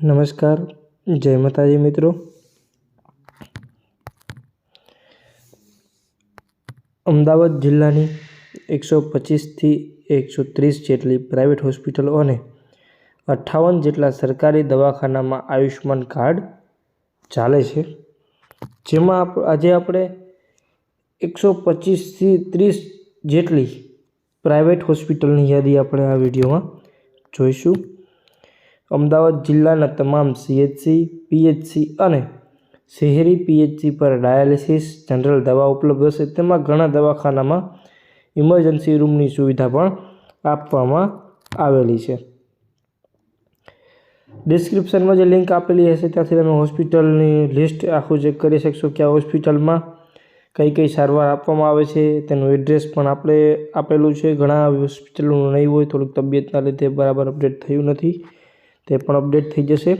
નમસ્કાર, જય માતાજી મિત્રો. અમદાવાદ જિલ્લાની એકસો પચીસથી એકસો ત્રીસ જેટલી પ્રાઇવેટ હોસ્પિટલો અને અઠ્ઠાવન જેટલા સરકારી દવાખાનામાં આયુષ્યમાન કાર્ડ ચાલે છે. જેમાં આજે આપણે એકસો પચીસથી ત્રીસ જેટલી પ્રાઇવેટ હોસ્પિટલની યાદી આપણે આ વિડીયોમાં જોઈશું. અમદાવાદ જિલ્લાના તમામ સીએચસી પીએચસી અને શહેરી પીએચસી પર ડાયાલિસિસ, જનરલ દવા ઉપલબ્ધ હશે. તેમાં ઘણા દવાખાનામાં ઇમરજન્સી રૂમની સુવિધા પણ આપવામાં આવેલી છે. ડિસ્ક્રિપ્શનમાં જે લિંક આપેલી હશે, ત્યાંથી તમે હોસ્પિટલની લિસ્ટ આખું ચેક કરી શકશો કે આ હોસ્પિટલમાં કઈ કઈ સારવાર આપવામાં આવે છે. તેનું એડ્રેસ પણ આપણે આપેલું છે. ઘણા હોસ્પિટલોનું નહીં હોય, થોડુંક તબિયતના લીધે બરાબર અપડેટ થયું નથી. તે પણ અપડેટ થઈ જશે.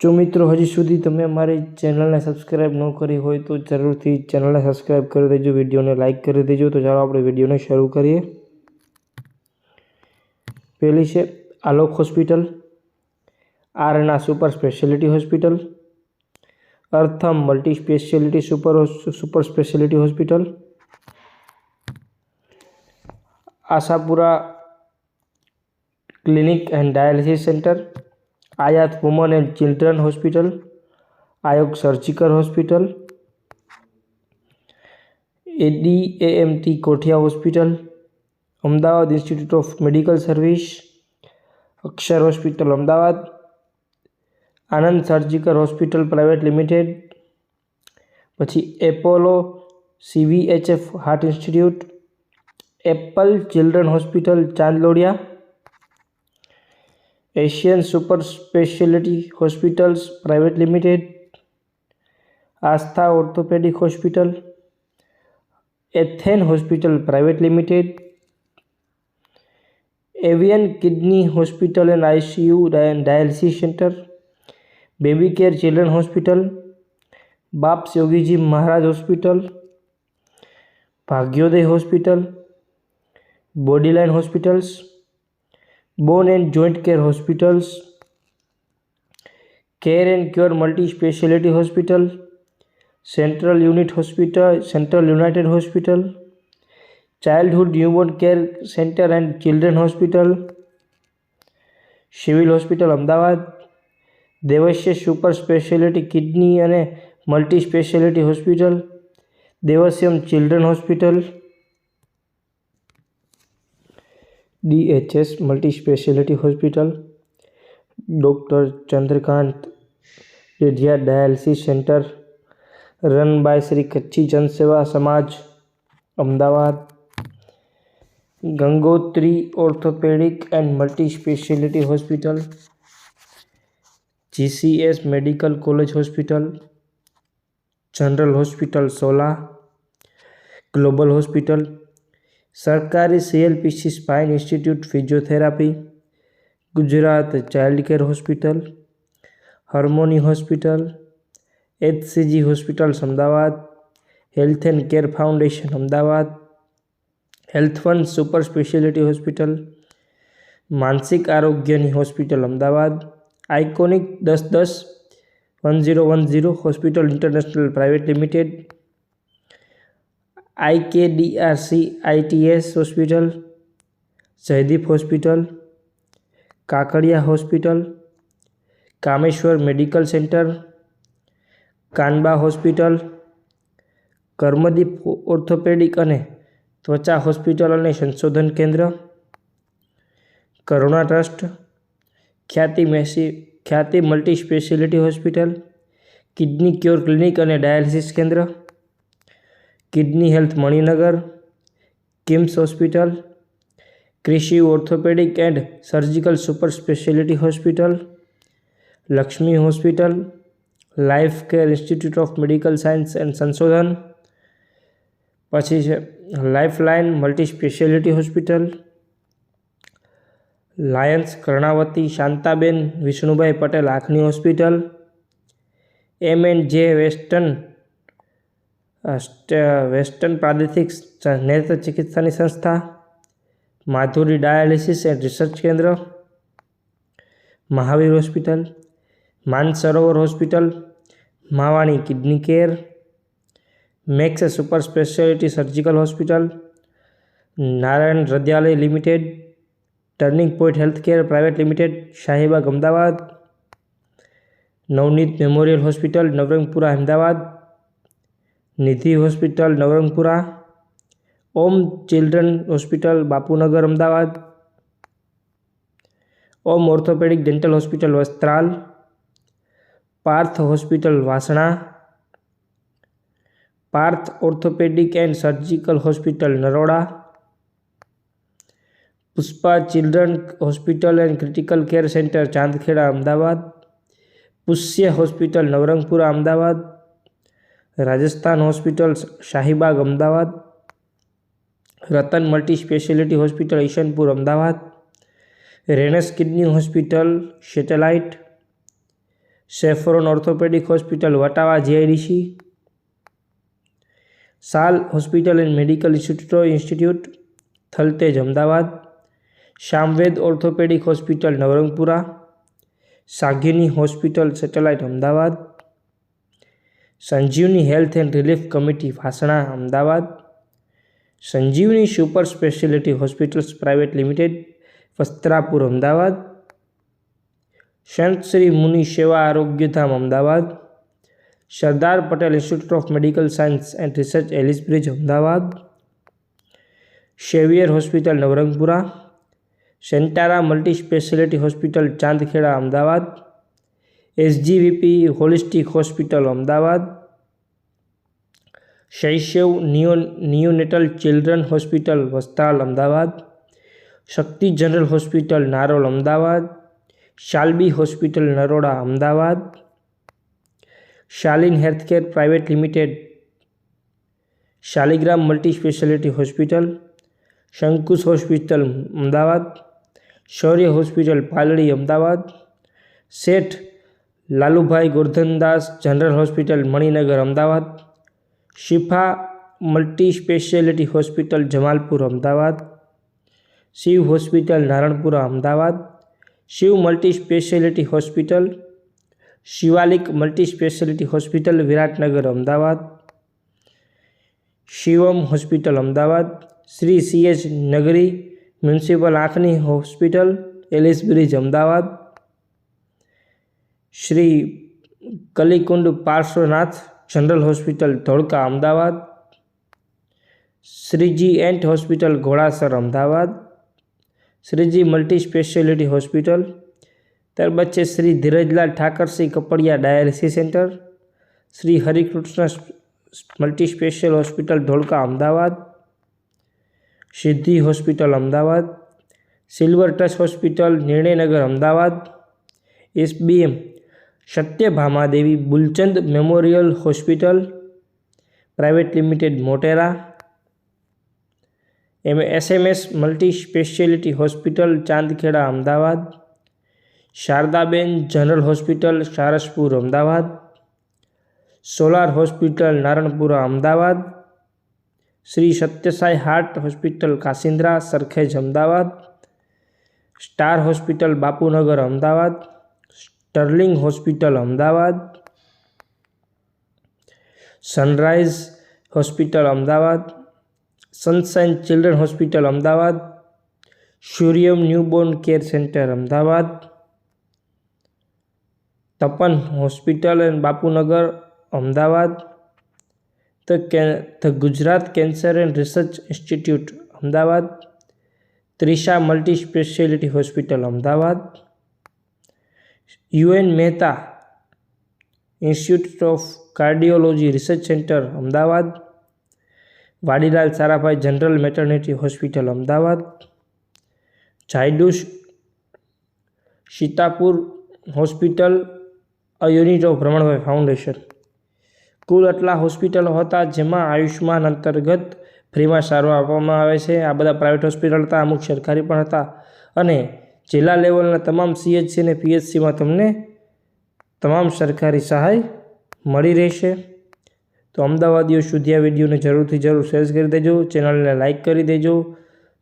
જો મિત્રો હજી સુધી તમે અમારી ચેનલને સબસ્ક્રાઈબ ન કરી હોય તો જરૂરથી ચેનલને સબસ્ક્રાઈબ કરી દેજો, વિડીયોને લાઇક કરી દેજો. તો ચાલો આપણે વિડીયોને શરૂ કરીએ. પહેલી છે Alok hospital Aarna super speciality hospital, Artham multi speciality super super speciality hospital, Ashapura clinic and dialysis centre આયાત woman and children hospital Aayog surgical hospital ADAMT Kothiya hospital Ahmedabad institute of medical service Akshar hospital Ahmedabad Anand surgical hospital private limited પછી Apollo CVHF heart institute Apple children hospital Chandlodiya Asian super speciality hospitals private limited Aastha orthopaedic hospital Ethan hospital private limited Avian kidney hospital and ICU dialysis centre baby care children hospital Bapa Yogi ji Maharaj hospital Bhagyoday hospital body line hospitals bone and joint care hospitals care and cure multi speciality hospital central unit hospital central united hospital childhood newborn care centre and children hospital civil hospital Ahmedabad Devasya super speciality kidney અને multi speciality hospital Devasyam children hospital D H S multi speciality hospital, doctor Chandrakant Jedia dialysis centre, run by Shri Kutchi Jansewa Samaj, Ahmedabad. Gangotri orthopaedic and multi speciality hospital GCS medical college hospital, general hospital Sola global hospital સરકારી C L P C spine institute physiotherapy, Gujarat child care hospital, harmony hospital, HCG hospitals Ahmedabad, health and care foundation Ahmedabad, health fund super speciality hospital, માનસિક આરોગ્યની hospital Ahmedabad, iconic દસ દસ one zero one zero hospital international private limited IKDRC ITS hospital, Jaydeep hospital Kakadiya hospital, Kameshwar medical centre, Kanba hospital, Karmadeep orthopaedic અને ત્વચા hospital અને સંશોધન કેન્દ્ર, Karuna trust, Khyati Massey, Khyati multi speciality hospital, kidney cure clinic અને dialysis કેન્દ્ર kidney health Maninagar, KIMS hospital, Krishi orthopaedic and surgical super speciality hospital, Laxmi hospital, life care institute of medical science and સંશોધન, પછી છે lifeline multi speciality hospital, lions Karnavati, Shantaben, Vishnubhai Patel આંખની hospital, M and J western western પ્રાદેશિક નેત્ર ચિકિત્સાની સંસ્થા માધુરી dialysis and research કેન્દ્ર Mahavir hospital Mansarovar hospital Mavani kidney care Max super speciality surgical hospital Narayana Hrudayalaya limited turning point healthcare private limited Shahibaug Ahmedabad Navneet memorial hospital Navrangpura Ahmedabad Nidhi hospital Navrangpura Om children hospital Bapunagar Ahmedabad Om orthopaedic dental hospital Vastral Parth hospital Vasna Parth orthopaedic and surgical hospital Naroda Pushpa children hospital and critical care centre Chandkheda Ahmedabad Pushya hospital Navrangpura Ahmedabad Rajasthan hospital Shahibaug Ahmedabad Ratan multi speciality hospital Isanpur Ahmedabad રેનસ kidney hospital Satellite saffron orthopaedic hospital Vatva GIDC Saal hospital and medical institute institute Thaltej Ahmedabad Shamved orthopaedic hospital Navrangpura Sagini hospital Satellite Ahmedabad Sanjivani health and relief committee Vasna Ahmedabad Sanjivani super speciality hospitals private limited Vastrapur Ahmedabad Sant Shri Muni Seva Arogyadham Ahmedabad Sardar Patel institute of medical science and research Ellis bridge Ahmedabad saviour hospital Navrangpura સેન્ટારા multi speciality hospital Chandkheda Ahmedabad SGVP holistic hospital Ahmedabad Shaishav neo neonatal children hospital Vastral Ahmedabad Shakti general hospital Narol Ahmedabad Shalby hospital Naroda Ahmedabad Shalin healthcare private limited Shaligram multi speciality hospital Shankush hospital Ahmedabad Shaurya hospital Paldi Ahmedabad Sheth Lalubhai Gordhandas general hospital Maninagar Ahmedabad Shifa multi speciality hospital Jamalpur Ahmedabad Shiv hospital Naranpura Ahmedabad Shiv multi speciality hospital Shivalik multi speciality hospital Viratnagar Ahmedabad Shivam hospital Ahmedabad Shri CH Nagri municipal આંખની hospital Alice bridge Ahmedabad Shri Kalikund Parshwanath general hospital Dholka Ahmedabad Shreeji ENT hospital Ghodasar Ahmedabad Shreeji multi speciality hospital ત્યારબાદ છે Shri Dhirajlal Thakarsinh Kapadia dialysis centre Shri Harikrishna multi special hospital Dholka Ahmedabad Siddhi hospital Ahmedabad silver touch hospital Nirnaynagar Ahmedabad SBM Satyabhamadevi Bulchand memorial hospital private limited Motera M SMS multi speciality hospital Chandkheda Ahmedabad Shardaben general hospital Saraspur Ahmedabad solar hospital Naranpura Ahmedabad Shri Satyasai heart hospital Kasindra Sarkhej Ahmedabad star hospital Bapunagar Ahmedabad Sterling hospital Ahmedabad sunrise hospital Ahmedabad sunshine children hospital Ahmedabad Suryam newborn care centre Ahmedabad Tapan hospital and Bapunagar Ahmedabad the કે the Gujarat cancer and research institute Ahmedabad Trisha multi speciality hospital Ahmedabad UN Mehta institute of cardiology research centre, Ahmedabad. Vadilal Sarabhai general maternity hospital, Ahmedabad. Zydus Sitapur hospital, a unit of Bhramanbhai foundation. કુલ આટલા હોસ્પિટલો હતા જેમાં આયુષ્માન અંતર્ગત ફ્રીમાં સારવાર આપવામાં આવે છે. આ બધા પ્રાઇવેટ હોસ્પિટલ હતા, અમુક સરકારી પણ હતા. અને જિલ્લા લેવલના તમામ સીએચસી અને પીએચસીમાં તમને તમામ સરકારી સહાય મળી રહેશે. તો અમદાવાદીઓ સુધી આ વિડીયોને જરૂરથી જરૂર શેર કરી દેજો. ચેનલને લાઇક કરી દેજો.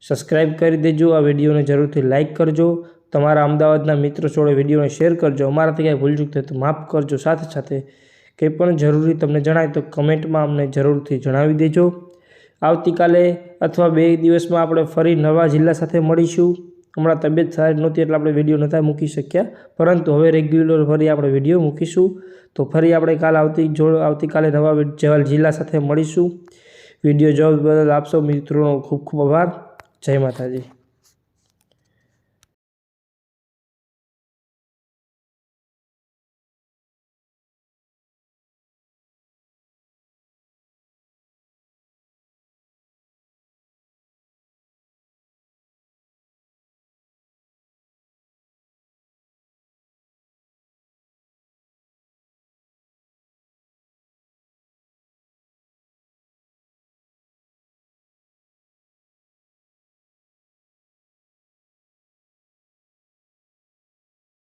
સબસ્ક્રાઈબ કરી દેજો. આ વિડીયોને જરૂરથી લાઇક કરજો. તમારા અમદાવાદના મિત્રો જોડે વિડીયોને શેર કરજો. અમારાથી કાંઈ ભૂલચૂક થાય તો માફ કરજો. સાથે સાથે કંઈ પણ જરૂરી તમને જણાય તો કમેન્ટમાં અમને જરૂરથી જણાવી દેજો. આવતીકાલે અથવા બે દિવસમાં આપણે ફરી નવા જિલ્લા સાથે મળીશું. હમણાં તબિયત સારી નહોતી એટલે આપણે વીડિયો નહોતા મૂકી શક્યા. પરંતુ હવે રેગ્યુલર ફરી આપણે વીડિયો મૂકીશું. તો ફરી આપણે કાલ આવતી, જો આવતીકાલે નવા જેવા જિલ્લા સાથે મળીશું. વીડિયો જોવા બદલ આપશો મિત્રોનો ખૂબ ખૂબ આભાર. જય માતાજી.